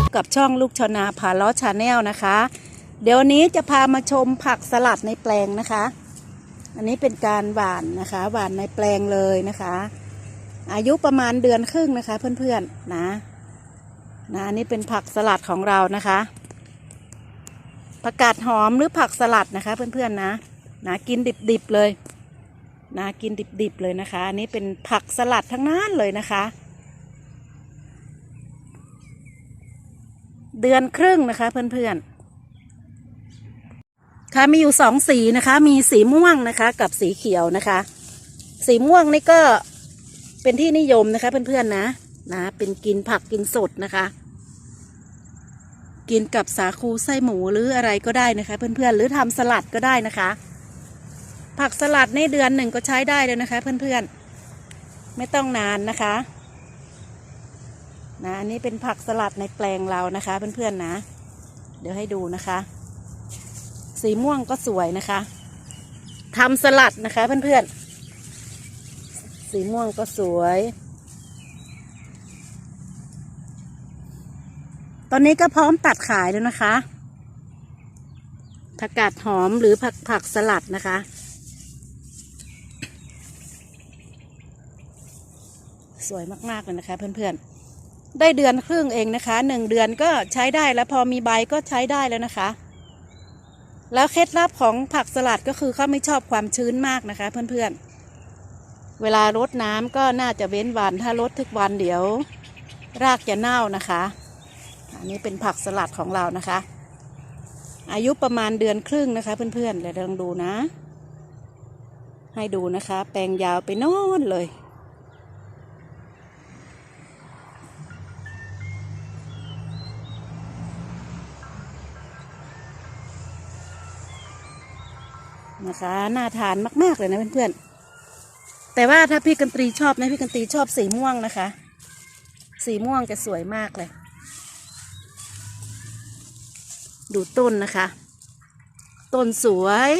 บกับช่องลูกชนาผาล้อชาแนลนะคะ เดี๋ยวนนี้จะพามาชมผักสลัดในแปลงนะคะ อันนี้เป็นการหว่านนะคะ หว่านในแปลงเลยนะคะ อายุประมาณเดือนครึ่งนะคะ เพื่อนๆนะนะอันนี้เป็นผักสลัดของเรานะคะผักกาดหอมหรือผักสลัดนะคะ เพื่อนๆนะนะกินดิบๆเลยนะกินดิบๆเลยนะคะ อันนี้เป็นผักสลัดทั้งนั้นเลยนะคะ เดือนครึ่งนะคะ เพื่อนๆ ค่ะมีอยู่สองสีนะคะ มีสีม่วงนะคะ กับสีเขียวนะคะ สีม่วงนี่ก็เป็นที่นิยมนะคะ เพื่อนๆนะนะ เป็นกินผักกินสดนะคะ กินกับสาคูไส้หมูหรืออะไรก็ได้นะคะ เพื่อนๆหรือทำสลัดก็ได้นะคะ ผักสลัดในเดือนหนึ่งก็ใช้ได้เลยนะคะ เพื่อนๆไม่ต้องนานนะคะ นะอันนี้เป็นผักสลัดในแปลงเรานะคะเพื่อนๆนะ เดี๋ยวให้ดูนะคะ สีม่วงก็สวยนะคะทำสลัดนะคะเพื่อนๆ สีม่วงก็สวย ตอนนี้ก็พร้อมตัดขายแล้วนะคะผักกาดหอมหรือผักผักสลัดนะคะ สวยมากๆเลยนะคะเพื่อนๆ ได้เดือนครึ่งเองนะคะหนึ่งเดือนก็ใช้ได้แล้วพอมีใบก็ใช้ได้แล้วนะคะ แล้วเคล็ดลับของผักสลัดก็คือเขาไม่ชอบความชื้นมากนะคะ เพื่อนๆ เวลารดน้ำก็น่าจะเว้นวันถ้ารดทุกวันเดี๋ยว รากจะเน่านะคะ อันนี้เป็นผักสลัดของเรานะคะ อายุประมาณเดือนครึ่งนะคะ เพื่อนๆเดี๋ยวลองดูนะ ให้ดูนะคะ แปลงยาวไปโน่นเลย นะคะน่าทานมากๆเลยนะเพื่อนๆ แต่ว่าถ้าพี่กันตรีชอบนะพี่กันตรีชอบสีม่วงนะคะ สีม่วงจะสวยมากเลย ดูต้นนะคะ ต้นสวย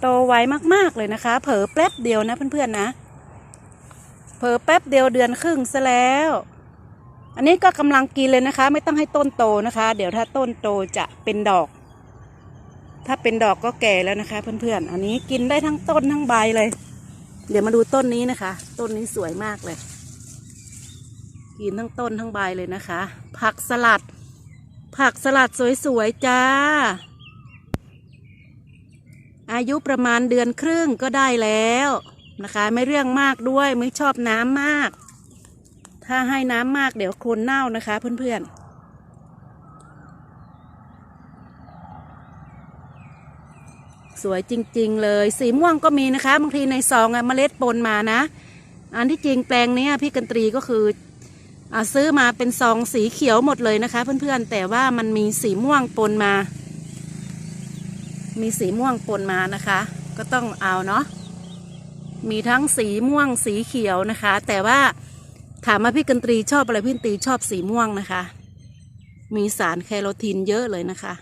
โตไวมากๆเลยนะคะ เผลอแป๊บเดียวนะเพื่อนๆนะ เผลอแป๊บเดียวเดือนครึ่งซะแล้ว อันนี้ก็กำลังกินเลยนะคะ ไม่ต้องให้ต้นโตนะคะ เดี๋ยวถ้าต้นโตจะเป็นดอก ถ้าเป็นดอกก็แก่แล้วนะคะ เพื่อนๆ อันนี้กินได้ทั้งต้นทั้งใบเลย เดี๋ยวมาดูต้นนี้นะคะ ต้นนี้สวยมากเลย กินทั้งต้นทั้งใบเลยนะคะ ผักสลัด ผักสลัดสวยๆจ้า อายุประมาณเดือนครึ่งก็ได้แล้วนะคะ ไม่เรื่องมากด้วยไม่ชอบน้ำมาก ถ้าให้น้ำมากเดี๋ยวโคนเน่านะคะเพื่อนๆสวยจริง ๆ เลย สีม่วงก็มีนะคะบางทีในซองอะเมล็ดปนมานะ อันที่จริงแปลงนี้พี่กันตรีก็คืออซื้อมาเป็นซองสีเขียวหมดเลยนะคะ เพื่อนๆแต่ว่ามันมีสีม่วงปนมา มีสีม่วงปนมานะคะ ก็ต้องเอาเนาะมีทั้งสีม่วงสีเขียวนะคะ แต่ว่าถามมาพี่กันตรีชอบอะไรพี่กันตรีชอบสีม่วงนะคะ มีสารแคโรทีนเยอะเลยนะคะ